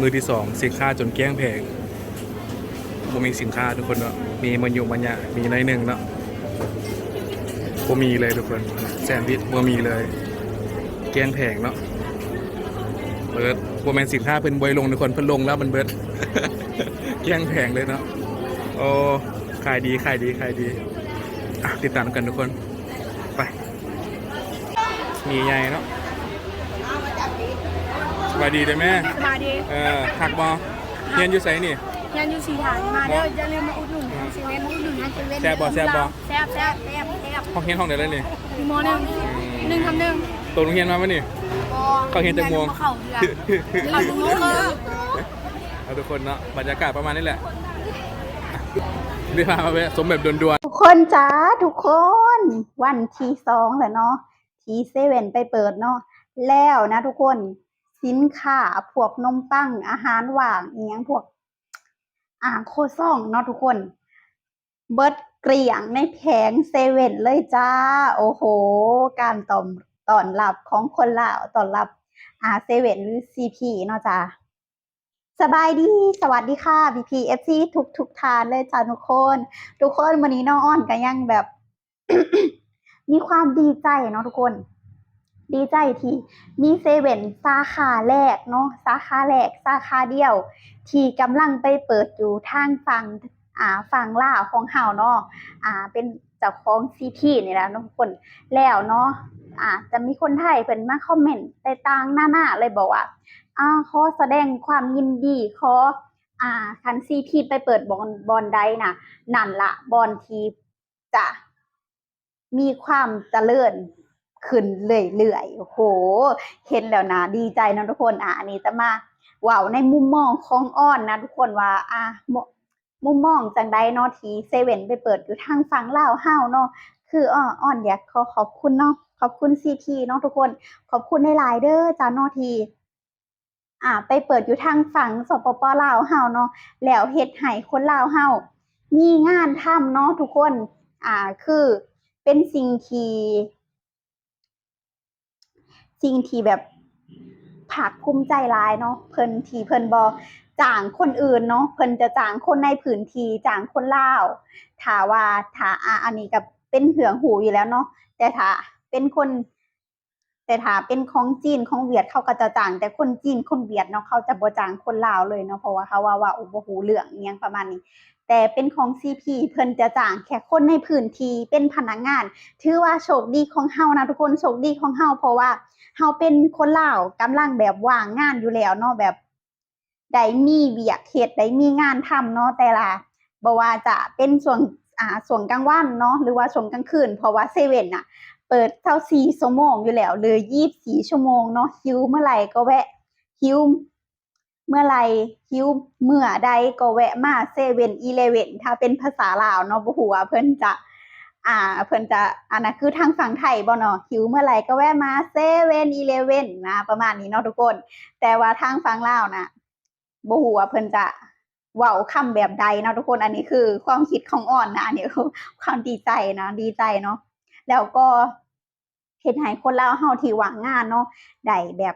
มือที่สองสินค้าจนเกลี้ยงแผงบ่มีสินค้าทุกคนเนาะมีมันอยู่มันยะมีในหนึ่งเนาะบ่มีเลยทุกคนแซนด์วิชบ่มีเลย เกลี้ยงแผงเนาะเบิร์ดบ่แม่นสินค้าเพิ่นบวยลงทุกคนเพิ่นลงแล้วมันเบิร์ดเกลี้ยงแผงเลยเนาะโอ้ขายดีขายดีขายดีติดตามกันทุกคนไปมีใหญ่เนาะ สบายดีเลยแม่มาดีเออหักบอเฮียนอยู่ไสนี่ ยันอยู่สีฐานมาเด้ออย่าลืมมาอุดหนุนทางเซเว่นมาอุดหนุนทางเซเว่นแซ่บบ่แซ่บบ่ แซ่บแซ่บแซ่บแซ่บห้องเฮียนห้องไหนเลยนี่มีโมหนึ่งหนึ่งคำหนึ่งตัวโรงเรียนมาไหมนี่ เข้าเฮียนจังม่วง เข้าเดือนเข้าทุกมื้อเอาทุกคนเนาะบรรยากาศประมาณนี้แหละเรียกมาเว้ยสมแบบด่วนทุกคนจ้าทุกคน วันที่สองแหละเนาะทีเซเว่นไปเปิดเนาะแล้วนะทุกคน สินค้าพวกนมปัง อาหารว่างอีหยังพวกอ่าโคซ่องเนาะทุกคน เบิดเกลี่ยงในแผงเซเว่นเลยจ้า โอ้โห การตอนตอนรับของคนลาวตอนรับอาเซเว่นหรือซีพีเนาะจ้าสบายดี สวัสดีค่ะ BPFC ทุกทุกทานเลยจ้าทุกคน ทุกคนวันนี้น้องอ้อนก็ยังแบบ มีความดีใจเนาะทุกคน ดีใจที่มีเซเว่นสาขาแรกเนาะสาขาแรกสาขาเดียว ที่กำลังไปเปิดอยู่ทางฝั่งอ่าฝั่งล่าวของเฮาเนาะอ่าเป็นเจ้าของซีพีนี่แหละทุกคนแล้วเนาะอ่าจะมีคนไทยเพิ่นมาคอมเมนต์ต่างๆหน้าๆเลยบอกว่าอ่าขอแสดงความยินดีขออ่าคันซีพีไปเปิดบอลบอลใดน่ะนั่นละบอลทีจะมีความเจริญ ขึ้นเรื่อยๆ โอ้โห เห็นแล้วนะดีใจนะทุกคนอะอันนี้จะมาเว่าวในมุมมองของอ้อนนะทุกคนว่าอะมุมมองจังใดเนาะทีเซเว่นไปเปิดอยู่ทางฝั่งลาเฮาเนาะคืออ้ออ้อนอยากขอขอบคุณเนาะขอบคุณซีทีเนาะทุกคน ขอบคุณในหลายเด้อจ้าเนาะทีอ่า ไปเปิดอยู่ทางฝั่งสปปลาวเฮาเนาะแล้วเฮ็ดให้คนลาวเฮามีงานทำเนาะทุกคน อ่าคือเป็นสิ่งที่ สิ่งที่แบบภาคภูมิใจหลายเนาะเพิ่นทีเพิ่นบ่จ้างคนอื่นเนาะเพิ่นจะจ้างคนในพื้นทีจ้างคนลาวถาว่าถาอาอันนี้ก็เป็นเหืองหูอยู่แล้วเนาะแต่ถ้าเป็นคน แต่ถ้าเป็นของจีนของเวียดเขาก็จะจ้าง แต่คนจีนคนเวียดเนาะเขาจะบ่จ้างคนลาวเลยเนาะเพราะว่าเขาว่าว่าโอ้บ่ฮู้เรื่องอิหยังประมาณนี้ แต่เป็นของ CP เพิ่นจะจ้างแค่คนในพื้นที่เป็นพนักงาน ถือว่าโชคดีของเฮานะทุกคนโชคดีของเฮาเพราะว่าเฮาเป็นคนลาวกำลังแบบว่างงานอยู่แล้วเนาะแบบได้มีเวียกเฮ็ดได้มีงานทำเนาะแต่ละบ่ว่าจะเป็นช่วงอ่าช่วงกลางวันเนาะหรือว่าช่วงกลางคืนเพราะว่าเซเว่นน่ะเปิดเท่าสี่ชั่วโมงอยู่แล้วเลยยี่สิบสี่ชั่วโมงเนาะหิวเมื่อไหร่ก็แวะหิว เมื่อไร่หิวเมื่อใดก็แวะมาเซเว่นอีเลเว่นถ้าเป็นภาษาลาวเนาะบ่ฮู้ว่าเพิ่นจะ อ่า เพิ่นจะอันนั้นคือทางฝั่งไทยบ่เนาะหิวเมื่อไรก็แวะมาเซเว่นอีเลเว่นนะ ประมาณนี้เนาะทุกคน แต่ว่าทางฝั่งลาวนะบ่ฮู้ว่าเพิ่นจะเว้าคำแบบใดเนาะทุกคนอันนี้คือ ความคิดของอ่อนนะอันนี้คือความดีใจนะดีใจเนาะแล้วก็เฮ็ดให้คนลาวเฮาที่ว่างงานเนาะได้แบบ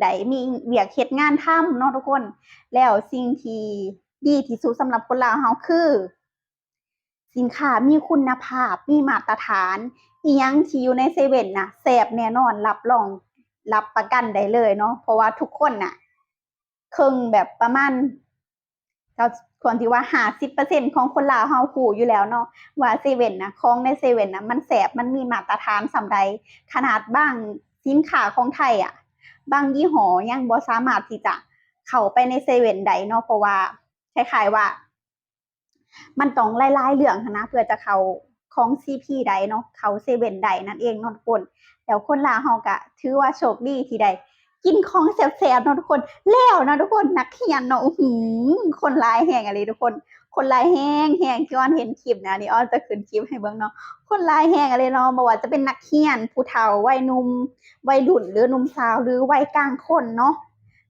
ได้มีเวียกเฮ็ดงานทำเนาะทุกคน แล้วสิ่งที่ดีที่สุดสำหรับคนลาวเฮาคือ สินค้ามีคุณภาพมีมาตรฐานอีหยังที่อยู่ในเซเว่นน่ะแซ่บแน่นอนรับรองรับประกันได้เลยเนาะเพราะว่าทุกคนน่ะครึ่งแบบประมาณเราควรที่ว่าห้าสิบเปอร์เซ็นของคนลาวเฮาฮู้อยู่แล้วเนาะว่าเซเว่นนะของในเซเว่นนะมันแสบมันมีมาตรฐานสำใดขนาดบ้างสินค้าของไทยอะ บางยี่ห้อยังบ่สามารถที่จะเข้าไปในเซเว่นได้เนาะเพราะว่าคล้ายๆว่า มันต้องหลายๆเรื่องนะเพื่อจะเข้าของซีพีใดเนาะเข้าเซเว่นใดนั่นเองนาะทุกคนแล้วคนลาเฮาก็ถือว่าโชคดีที่ได้กินของแซ่บๆเนาะทุกคนแล้วนะทุกคนนักเขียนเนาะหือคนลายแห่งอะไรทุกคน คนลายแห้งแห้งที่อ้อนเห็นคลิปนะนี่อ้อนจะขึ้นคลิปให้เบิ่งเนาะคนลายแห้งอะไรเนาะบอกว่าจะเป็นนักเขียนผู้เฒ่าวัยหนุ่มวัยรุ่นหรือหนุ่มสาวหรือวัยกลางคนเนาะ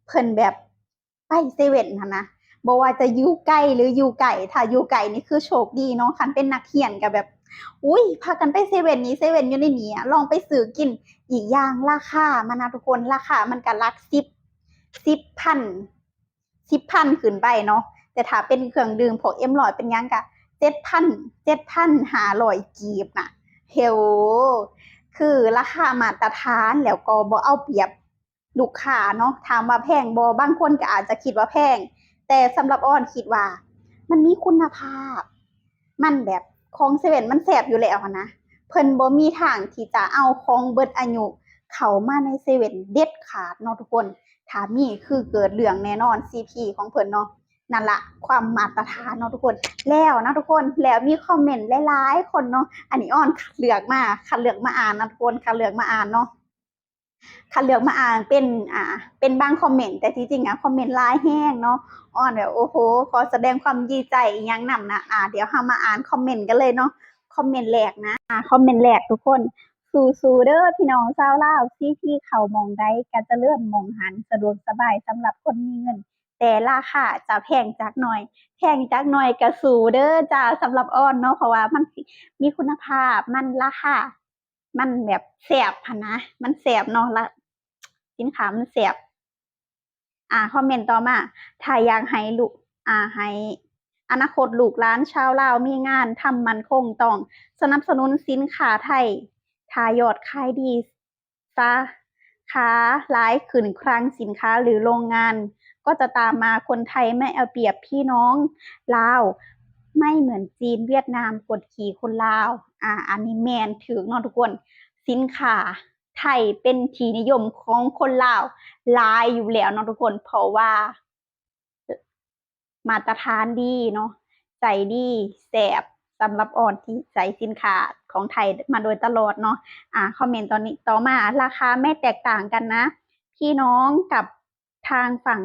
เพิ่นแบบไปเซเว่นหั่นนะบอกว่าจะอยู่ใกล้หรืออยู่ไกลถ้าอยู่ไกลนี่คือโชคดีเนาะคันเป็นนักเขียนก็แบบ อุ้ยพากันไปเซเว่นนี้เซเว่นอยู่ในนี้ลองไปซื้อกินอีกอย่างราคามันนะทุกคนราคามันก็หลักสิบสิบพันสิบพันขึ้นไปเนาะ แต่ถ้าเป็นเครื่องดื่มพวกเอ็มลอยเป็นยังกะเจ็ดพันเจ็ดพันหาลอยกีบน่ะเฮลคือราคามาตรฐานแล้วก็บ่เอาเปรียบลูกค้าเนาะถามว่าแพงบ่บางคนก็อาจจะคิดว่าแพง แต่สำหรับอ้อนคิดว่า มันมีคุณภาพ มันแบบของเซเว่นมันแสบอยู่แล้วนะเพิ่นบ่มีทางที่จะเอาของเบิดอายุเข้ามาในเซเว่นเด็ดขาดเนาะทุกคนถ้ามีคือเกิดเรื่องแน่นอน CP ของเพิ่นเนาะ นั่นละความมาตรฐานเนาะทุกคนแล้วนะทุกคนแล้วมีคอมเมนต์หลายๆคนเนาะอันนี้อ้อนคัดเลือกมาคัดเลือกมาอ่านนะทุกคนคัดเลือกมาอ่านเนาะคัดเลือกมาอ่านเป็นอ่า เป็นบางคอมเมนต์แต่ที่จริงอะคอมเมนต์ลายแห้งเนาะอ้อนแบบโอ้โหขอแสดงความดีใจอียังนำนะอ่า เดี๋ยวเรามาอ่านคอมเมนต์กันเลยเนาะคอมเมนต์แรกนะอ่าคอมเมนต์แรกทุกคนสู้สู้เด้อพี่น้องชาวลาวที่ที่เขามองได้ก็จะเลื่อนมองหันสะดวกสบายสำหรับคนมีเงิน แต่ราคาจะแพงจักหน่อย แพงจักหน่อยก็สู้เด้อจ้าสำหรับอ้อนเนาะเพราะว่ามันมีคุณภาพมันราคามันแบบแสบพะนะ มันแสบเนาะละสินค้ามันแสบอ่าคอมเมนต์ต่อมาถ้าอยากให้ลูกอ่าให้อนาคตลูกหลานชาวลาวมีงานทำมันคงต้อง สนับสนุนสินค้าไทยทายอดขายดีสา ขาหลายขึ้นครังสินค้าหรือโรงงาน ก็จะตามมาคนไทยไม่เอาเปรียบพี่น้องลาวไม่เหมือนจีนเวียดนามกดขี่คนลาวอ่าอันนี้แมนถึงเนาะทุกคนสินค้าไทยเป็นที่นิยมของคนลาวลายอยู่แล้วเนาะทุกคนเพราะว่า มาตรฐานดีเนาะใจดีแสบ สำหรับออนที่ใส่สินค้าของไทยมาโดยตลอดเนาะอ่าคอมเมนต์ตอนนี้ต่อมาราคาไม่แตกต่างกันนะ พี่น้องกับทางฝั่ง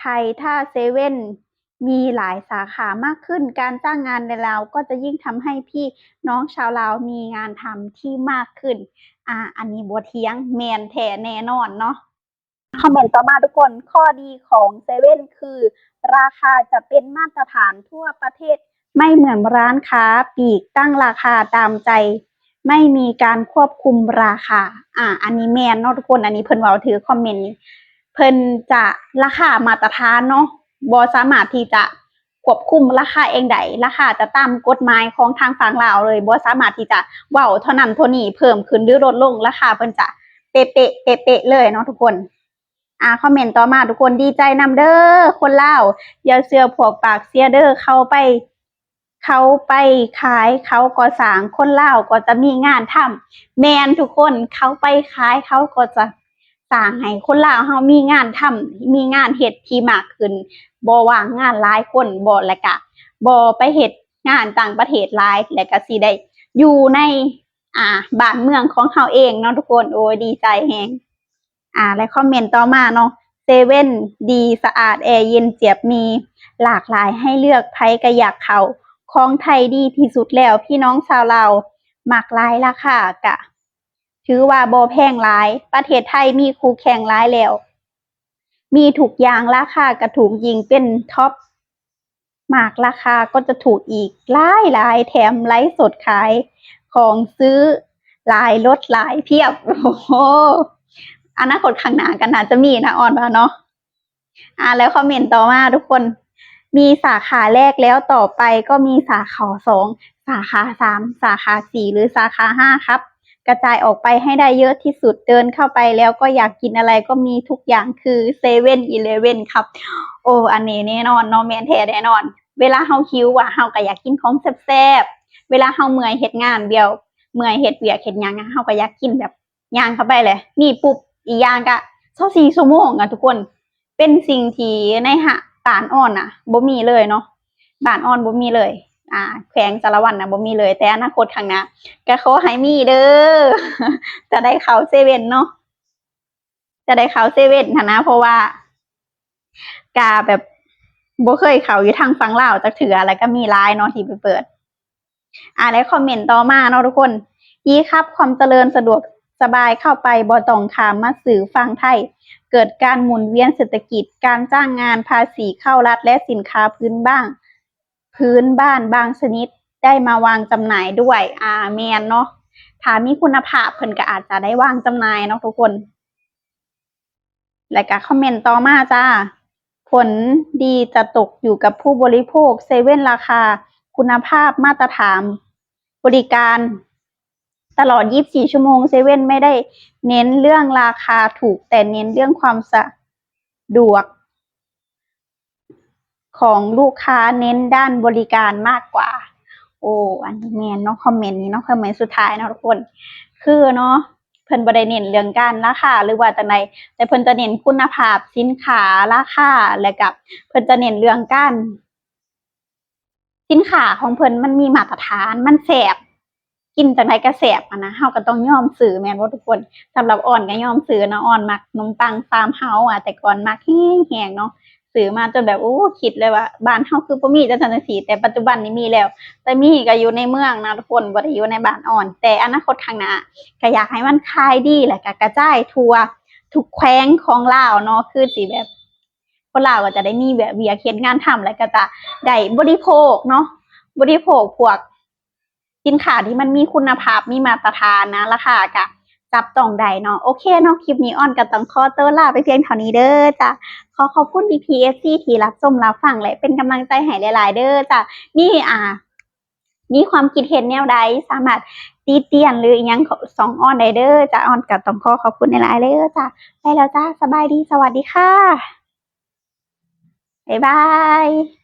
ไทยถ้าเซเว่นมีหลายสาขามากขึ้น การจ้างงานในลาวก็จะยิ่งทำให้พี่น้องชาวลาวมีงานทำที่มากขึ้น อ่า อันนี้บัวเทียงแมนแท้แน่นอนเนาะคอมเมนต์ต่อมาทุกคนข้อดีของเซเว่นคือ ราคาจะเป็นมาตรฐานทั่วประเทศ ไม่เหมือนร้านค้าปลีกตั้งราคาตามใจ ไม่มีการควบคุมราคา อ่า อันนี้แมนเนาะทุกคน อันนี้เพิ่นว้าถือคอมเมนต์นี้เพิ่นจะราคามาตรฐานเนาะบ่สามารถที่จะควบคุมราคาเองได้ราคาจะตามกฎหมายของทางฝั่งลาวเลยบ่สามารถที่จะเว้าเท่านั้นเท่านี้เพิ่มขึ้นหรือลดลงราคาเพิ่นจะเป๊ะๆเป๊ะๆเลยเนาะทุกคน อ่าคอมเมนต์ต่อมาทุกคนดีใจนำเด้อคนลาวอย่าเสือพวกปากเสียเด้อเข้าไป เขาไปขายเขาก็สร้างคนเลาก็จะมีงานทำแมนทุกคนเขาไปขายเขาก็จะสร้างให้คนเลาเฮามีงานทำมีงานเฮ็ดที่มากขึ้นบ่ว่างงานหลายคนบ่และกะบ่ไปเฮ็ดงานต่างประเทศหลายและก็สิได้อยู่ใน อ่าบ้านเมืองของเฮาเองเนาะทุกคนโอ้ดีใจแฮงอ่า และคอมเมนต์ต่อมาเนาะเซเว่นดีสะอาดแอร์เย็นเจียบมีหลากหลายให้เลือกไผก็อยากเขา ของไทยดีที่สุดแล้ว พี่น้องชาวลาวมักหลายราคากะ ถือว่าบ่แพงหลาย ประเทศไทยมีคู่แข่งหลายแล้ว มีถูกยางราคากระถูกยิงเป็นท็อปมากราคาก็จะถูกอีกหลายหลายแถมไลฟ์สดขายของซื้อหลายลดหลายเพียบโอ้โหอนาคตข้างหน้ากันน่าจะมีนะออนว่าเนาะอ่าแล้วคอมเมนต์ต่อมาทุกคน มีสาขาแรกแล้วต่อไปก็มีสาขาสองสาขาสามสาขาสี่หรือสาขาห้าครับ กระจายออกไปให้ได้เยอะที่สุดเดินเข้าไปแล้วก็อยากกินอะไรก็มีทุกอย่างคือเซเว่นอีเลเว่นครับ โอ้อันนี้แน่นอนนาะแมนแท้แน่นอน เวลาเฮาหิวอะเฮาก็อยากกินของแซ่บๆเวลาเฮาเมื่อยเฮ็ดงานเดียว เมื่อยเฮ็ดเวียกเฮ็ดยังอะเฮาก็อยากกินแบบย่างเข้าไปเลย นี่ปุ๊บอีย่างก็24ชั่วโมงอะทุกคน เป็นสิ่งที่ในหะ บานอ่อนน่ะบ่มีเลยเนาะบ้านอ่อนบ่มีเลย อ่า แขวงสารวัตรน่ะบ่มีเลย แต่อนาคตข้างหน้าก็ขอให้มีเด้อจะได้เข้าเซเว่นเนาะจะได้เข้าเซเว่นหั้นะเพราะว่ากาแบบบ่เคยเข้าอยู่ทางฝั่งลาวจักเถือแล้วก็มีไลน์เนาะที่ไปเปิด อ่าแล้วคอมเมนต์ต่อมาเนาะทุกคน ยีครับความเจริญสะดวก สบายเข้าไปบ่ต้องขามมาสื่อฟังไทย เกิดการหมุนเวียนเศรษฐกิจ การจ้างงานภาษีเข้ารัฐและสินค้าพื้นบ้าง พื้นบ้านบางชนิดได้มาวางจำหน่ายด้วยอ่าแมนเนาะถ้ามีคุณภาพเพิ่นก็อาจจะได้วางจำหน่ายเนาะทุกคน แล้วก็คอมเมนต์ต่อมาจ้า ผลดีจะตกอยู่กับผู้บริโภคเซเว่นราคา คุณภาพมาตรฐาน บริการ ตลอด 24 ชั่วโมงเซเว่นไม่ได้เน้นเรื่องราคาถูก แต่เน้นเรื่องความสะดวก ของลูกค้าเน้นด้านบริการมากกว่า โอ้อันนี้แมนเนาะคอมเมนต์นี้เนาะคอมเมนต์สุดท้ายเนาะทุกคน คือเนาะเพิ่นบ่ได้เน้นเรื่องการราคาหรือว่าจังใดแต่เพิ่นจะเน้นคุณภาพสินค้าราคาและกับเพิ่นจะเน้นเรื่องการสินค้าของเพิ่นมันมีมาตรฐานมันแสบ กินจังไดก็แสบอะนะเฮาก็ต้องยอมซื้อแม่นบ่ทุกคนสำหรับอ่อนก็ยอมซื้อนะอ่อนมักขนมปังฟาร์มเฮาอะแต่ก่อนมักแห้งๆเนาะซื้อมาจนแบบโอ้คิดเลยว่าบ้านเฮาคือบ่มีจังซั่นจังซี่แต่ปัจจุบันนี้มีแล้ว แต่มีก็อยู่ในเมืองนะทุกคนบ่ได้อยู่ในบ้านอ่อน แต่อนาคตข้างหน้าก็อยากให้มันขายดีและก็กระจายทั่วทุกแขวงของลาวเนาะคือสิแบบคนลาวก็จะได้มีแบบเวียกเฮ็ดงานทำแล้วก็จะได้บริโภคเนาะบริโภคพวก สินค้าที่มันมีคุณภาพมีมาตรฐานนะราคาก็จับต้องได้เนาะโอเคเนาะคลิปนี้ออนก็ต้องขอตัวลาไปเพียงเท่านี้เด้อจ้ะขอขอบคุณ BPSC ที่รับชมรับฟังและเป็นกำลังใจให้หลาย ๆ เด้อจ้ะนี่อ่ามีความคิดเห็นแนวใดสามารถตีเตียนหรือยังสองออนได้เด้อจ้ะออนก็ต้องขอขอบคุณหลายๆเลยเด้อจ้ะไปแล้วจ้าสบายดีสวัสดีค่ะ บ๊ายบาย